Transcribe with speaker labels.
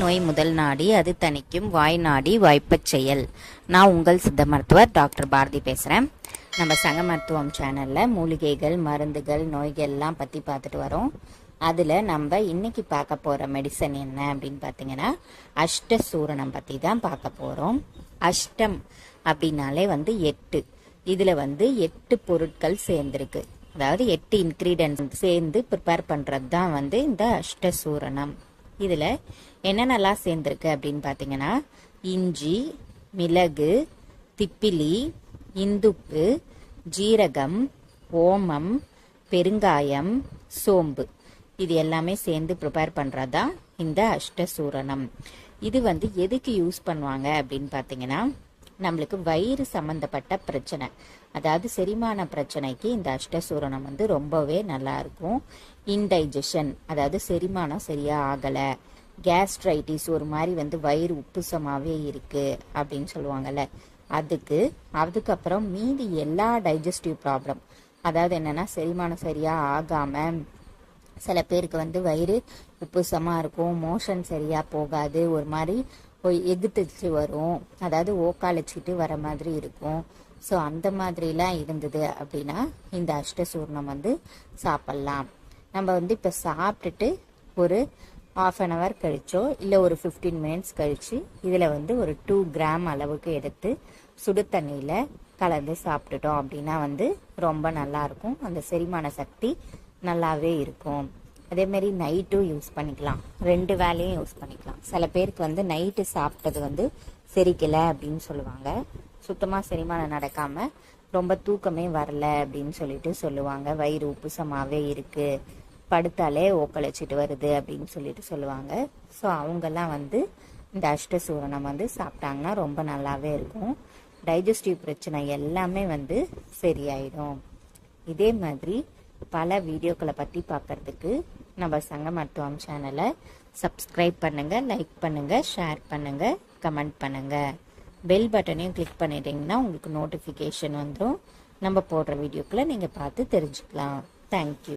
Speaker 1: நோய் முதல் நாடி அது தணிக்கும் வாய் நாடி வாய்ப்பச் செயல். நான் உங்கள் சித்த மருத்துவர் டாக்டர் பாரதி பேசுகிறேன் நம்ம சங்க மருத்துவம் சேனலில் மூலிகைகள் மருந்துகள் நோய்கள் எல்லாம் பற்றி பார்த்துட்டு வரோம். அதில் நம்ம இன்னைக்கு பார்க்க போகிற மெடிசன் என்ன அப்படின்னு பார்த்தீங்கன்னா அஷ்ட சூரணம் பற்றி தான் பார்க்க போகிறோம் அஷ்டம் அப்படின்னாலே வந்து எட்டு. இதில் வந்து எட்டு பொருட்கள் சேர்ந்துருக்கு. அதாவது எட்டு இன்க்ரீடியன்ஸ் சேர்ந்து ப்ரிப்பேர் பண்ணுறது தான் வந்து இந்த அஷ்டசூரணம். இதில் என்னென்னலாம் சேர்ந்துருக்கு அப்படின்னு பார்த்தீங்கன்னா இஞ்சி மிளகு திப்பிலி இந்துப்பு ஜீரகம் ஓமம் பெருங்காயம் சோம்பு. இது எல்லாமே சேர்ந்து ப்ரிப்பேர் பண்ணுறது தான் இந்த அஷ்டசூரணம். இது வந்து எதுக்கு யூஸ் பண்ணுவாங்க அப்படின்னு பார்த்தீங்கன்னா நம்மளுக்கு வயிறு சம்மந்தப்பட்ட பிரச்சனை. அதாவது செரிமான பிரச்சனைக்கு இந்த அஷ்டசூரணம் வந்து ரொம்பவே நல்லா இருக்கும். இன்டைஜஷன் அதாவது செரிமானம் சரியா ஆகலை. கேஸ்ட்ரைட்டிஸ் ஒரு மாதிரி வந்து வயிறு உப்புசமாகவே இருக்கு அப்படின்னு சொல்லுவாங்கல்ல. அதுக்கு அதுக்கப்புறம் மீதி எல்லா டைஜஸ்டிவ் ப்ராப்ளம் அதாவது என்னன்னா செரிமானம் சரியா ஆகாம சில பேருக்கு வந்து வயிறு உப்புசமாக இருக்கும். மோஷன் சரியாக போகாது. ஒரு மாதிரி போய் எகுத்துச்சு வரும். அதாவது ஓக்காலச்சிட்டு வர மாதிரி இருக்கும். ஸோ அந்த மாதிரிலாம் இருந்தது அப்படின்னா இந்த அஷ்டசூர்ணம் வந்து சாப்பிட்லாம். நம்ம வந்து இப்போ சாப்பிட்டுட்டு ஒரு ஆஃப் அன் ஹவர் கழிச்சோ இல்லை ஒரு ஃபிஃப்டீன் மினிட்ஸ் கழித்து இதில் வந்து ஒரு டூ கிராம் அளவுக்கு எடுத்து சுடு தண்ணியில் கலந்து சாப்பிட்டுட்டோம் அப்படின்னா வந்து ரொம்ப நல்லாயிருக்கும் அந்த செரிமான சக்தி நல்லாவே இருக்கும். அதேமாரி நைட்டும் யூஸ் பண்ணிக்கலாம். ரெண்டு வேலையும் யூஸ் பண்ணிக்கலாம். சில பேருக்கு வந்து நைட்டு சாப்பிட்டது வந்து செரிக்கலை அப்படின்னு சொல்லுவாங்க. சுத்தமாக செரிமானம் நடக்காமல் ரொம்ப தூக்கமே வரல அப்படின்னு சொல்லிட்டு சொல்லுவாங்க. வயிறு உப்புசமாகவே இருக்குது படுத்தாலே ஓக்கழைச்சிட்டு வருது அப்படின்னு சொல்லிட்டு சொல்லுவாங்க. ஸோ அவங்கெல்லாம் வந்து இந்த அஷ்டசூரணம் வந்து சாப்பிட்டாங்கன்னா ரொம்ப நல்லாவே இருக்கும். டைஜஸ்டிவ் பிரச்சனை எல்லாமே வந்து சரியாயிடும். இதே மாதிரி பல வீடியோக்களை பற்றி பார்க்கறதுக்கு நம்ம சங்க மருத்துவம் சேனலை சப்ஸ்கிரைப் பண்ணுங்கள் லைக் பண்ணுங்கள் ஷேர் பண்ணுங்கள் கமெண்ட் பண்ணுங்கள் பெல் பட்டனையும் கிளிக் பண்ணிட்டீங்கன்னா உங்களுக்கு நோட்டிஃபிகேஷன் வந்துடும் நம்ம போடுற வீடியோக்களை நீங்கள் பார்த்து தெரிஞ்சுக்கலாம். தேங்க்யூ